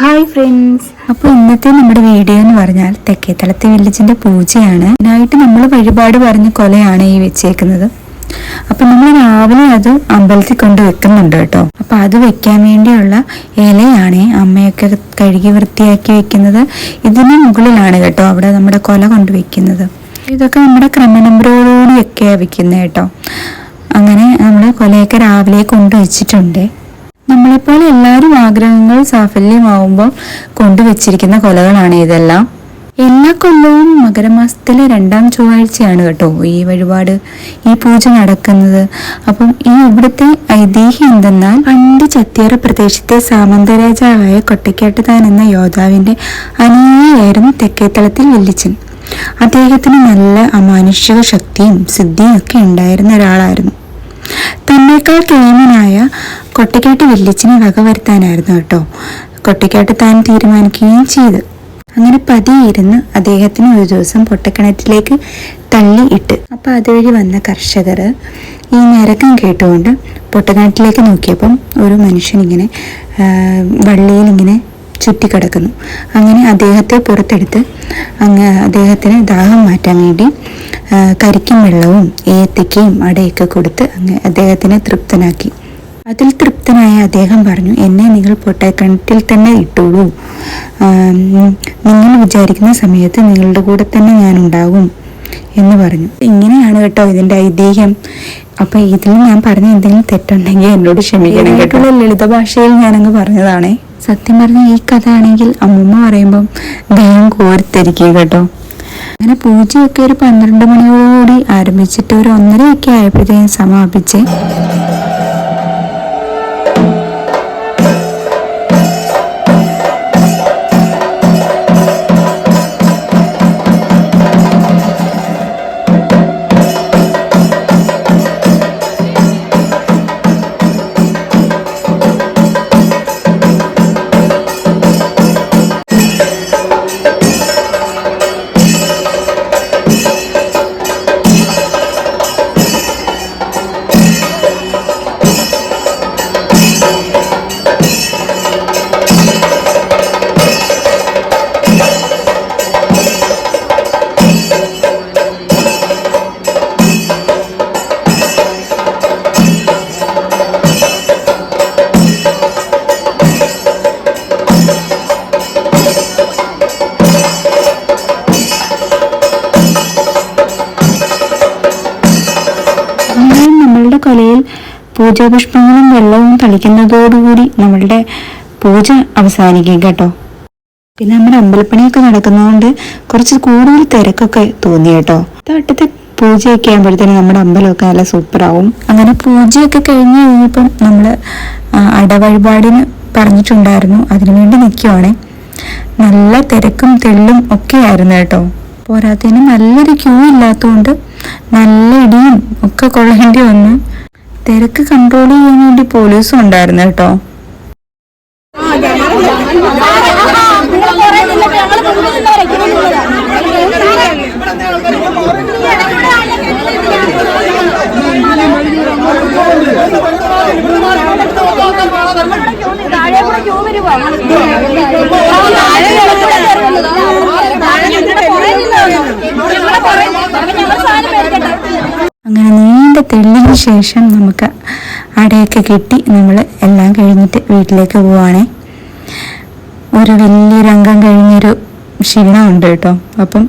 Hi friends അപ്പോൾ ഇന്നത്തെ നമ്മുടെ വീഡിയോ എന്ന് പറഞ്ഞാൽ തെക്കേത്തളത്തെ വില്ലേജിന്റെ പൂജയാണ്. അതിനായിട്ട് നമ്മൾ വഴിപാട് പറഞ്ഞ കൊലയാണ് ഈ വെച്ചേക്കുന്നത്. അപ്പൊ നമ്മൾ രാവിലെ അത് അമ്പലത്തിൽ കൊണ്ട് വെക്കുന്നുണ്ട് കേട്ടോ. അപ്പൊ അത് വെക്കാൻ വേണ്ടിയുള്ള ഇലയാണ് അമ്മയൊക്കെ കഴുകി വൃത്തിയാക്കി വെക്കുന്നത്. ഇതിന് മുകളിലാണ് കേട്ടോ അവിടെ നമ്മുടെ കൊല കൊണ്ട് വെക്കുന്നത്. ഇതൊക്കെ നമ്മുടെ ക്രമനമ്പരോടുകൂടിയൊക്കെയാണ് വെക്കുന്നത് കേട്ടോ. അങ്ങനെ നമ്മൾ കൊലയൊക്കെ രാവിലെ കൊണ്ടുവച്ചിട്ടുണ്ട് നമ്മളെപ്പോലെ എല്ലാവരും ആഗ്രഹങ്ങൾ സാഫല്യമാവുമ്പോൾ കൊണ്ടുവച്ചിരിക്കുന്ന കൊലകളാണ് ഇതെല്ലാം. എല്ലാ കൊല്ലവും മകരമാസത്തിലെ രണ്ടാം ചൊവ്വാഴ്ചയാണ് കേട്ടോ ഈ വഴിപാട് ഈ പൂജ നടക്കുന്നത്. അപ്പം ഈ ഇവിടുത്തെ ഐതിഹ്യം എന്തെന്നാൽ പണ്ട് ചത്തിയറ പ്രദേശത്തെ സാമന്തരാജാവായ കൊട്ടക്കാട്ടുതാൻ എന്ന യോദ്ധാവിന്റെ അനുയായിയായിരുന്നു തെക്കേത്തളത്തിൽ വെല്ലിച്ചൻ അദ്ദേഹത്തിന് നല്ല അമാനുഷിക ശക്തിയും സിദ്ധിയും ഒക്കെ ഉണ്ടായിരുന്ന ഒരാളായിരുന്നു. തന്നേക്കാൾ കേമനായ കൊട്ടിക്കാട്ട് വെല്ലിച്ചിനെ വകവരുത്താനായിരുന്നു കേട്ടോ. കൊട്ടിക്കാട്ട് താൻ തീരുമാനിക്കുകയും ചെയ്തു. അങ്ങനെ പതിയെ ഇരുന്ന് അദ്ദേഹത്തിന് ഒരു ദിവസം പൊട്ടക്കിണറ്റിലേക്ക് തള്ളി ഇട്ട്. അപ്പോൾ അതുവഴി വന്ന കർഷകർ ഈ നിരക്കം കേട്ടുകൊണ്ട് പൊട്ടക്കിണറ്റിലേക്ക് നോക്കിയപ്പം ഒരു മനുഷ്യൻ ഇങ്ങനെ ഇങ്ങനെ ചുറ്റിക്കിടക്കുന്നു. അങ്ങനെ അദ്ദേഹത്തെ പുറത്തെടുത്ത് അങ്ങ് അദ്ദേഹത്തിന് ദാഹം മാറ്റാൻ വേണ്ടി കരിക്കും വെള്ളവും ഏത്തയ്ക്കയും അടയൊക്കെ കൊടുത്ത് അങ്ങ് അദ്ദേഹത്തിനെ തൃപ്തനാക്കി. അതിൽ തൃപ്തനായ അദ്ദേഹം പറഞ്ഞു എന്നെ നിങ്ങൾ പൊട്ടക്കിണറ്റിൽ തന്നെ ഇട്ടോളൂ. നിങ്ങൾ വിചാരിക്കുന്ന സമയത്ത് നിങ്ങളുടെ കൂടെ തന്നെ ഞാൻ ഉണ്ടാകും എന്ന് പറഞ്ഞു. ഇങ്ങനെയാണ് കേട്ടോ ഇതിന്റെ ഐതിഹ്യം. അപ്പം ഇതിൽ ഞാൻ പറഞ്ഞ എന്തെങ്കിലും തെറ്റുണ്ടെങ്കിൽ എന്നോട് ക്ഷമിക്കണം കേട്ടോ. ലളിത ഭാഷയിൽ ഞാനങ്ങ് പറഞ്ഞതാണേ. സത്യം പറഞ്ഞ ഈ കഥ ആണെങ്കിൽ അമ്മൂമ്മ പറയുമ്പം ദൈവം കോരിത്തരിക്കുക കേട്ടോ. അങ്ങനെ പൂജയൊക്കെ ഒരു പന്ത്രണ്ട് മണിയോടുകൂടി ആരംഭിച്ചിട്ട് ഒരു ഒന്നരയൊക്കെ ആയപ്പോഴത്തേക്കും സമാപിച്ചേ. പൂജാപുഷ്പങ്ങളും വെള്ളവും തളിക്കുന്നതോടുകൂടി നമ്മളുടെ പൂജ അവസാനിക്കും കേട്ടോ. പിന്നെ നമ്മുടെ അമ്പലപ്പണിയൊക്കെ നടക്കുന്നതുകൊണ്ട് കുറച്ച് കൂടുതൽ തിരക്കൊക്കെ തോന്നി കേട്ടോ. തട്ടത്തെ പൂജയൊക്കെ ആകുമ്പോഴത്തേനും നമ്മുടെ അമ്പലമൊക്കെ നല്ല സൂപ്പറാവും. അങ്ങനെ പൂജയൊക്കെ കഴിഞ്ഞ് കഴിഞ്ഞപ്പം നമ്മൾ അടവഴിപാടിന് പറഞ്ഞിട്ടുണ്ടായിരുന്നു. അതിനുവേണ്ടി നിൽക്കുവാണേ നല്ല തിരക്കും തെള്ളും ഒക്കെ ആയിരുന്നു കേട്ടോ. പോരാത്തതിന് നല്ലൊരു ക്യൂ ഇല്ലാത്തതുകൊണ്ട് നല്ല ഇടിയും ഒക്കെ കൊള്ളേണ്ടി വന്നു. തിരക്ക് കൺട്രോൾ ചെയ്യാൻ വേണ്ടി പോലീസും ഉണ്ടായിരുന്നു കേട്ടോ. താഴെ കൂടെ ക്യൂ വരുവാ അങ്ങനെ നീണ്ട തെള്ളിന് ശേഷം നമുക്ക് അടയൊക്കെ കെട്ടി നമ്മൾ എല്ലാം കഴിഞ്ഞിട്ട് വീട്ടിലേക്ക് പോവുകയാണെ ഒരു വലിയൊരു അംഗം കഴിഞ്ഞൊരു ക്ഷീണമുണ്ട് കേട്ടോ. അപ്പം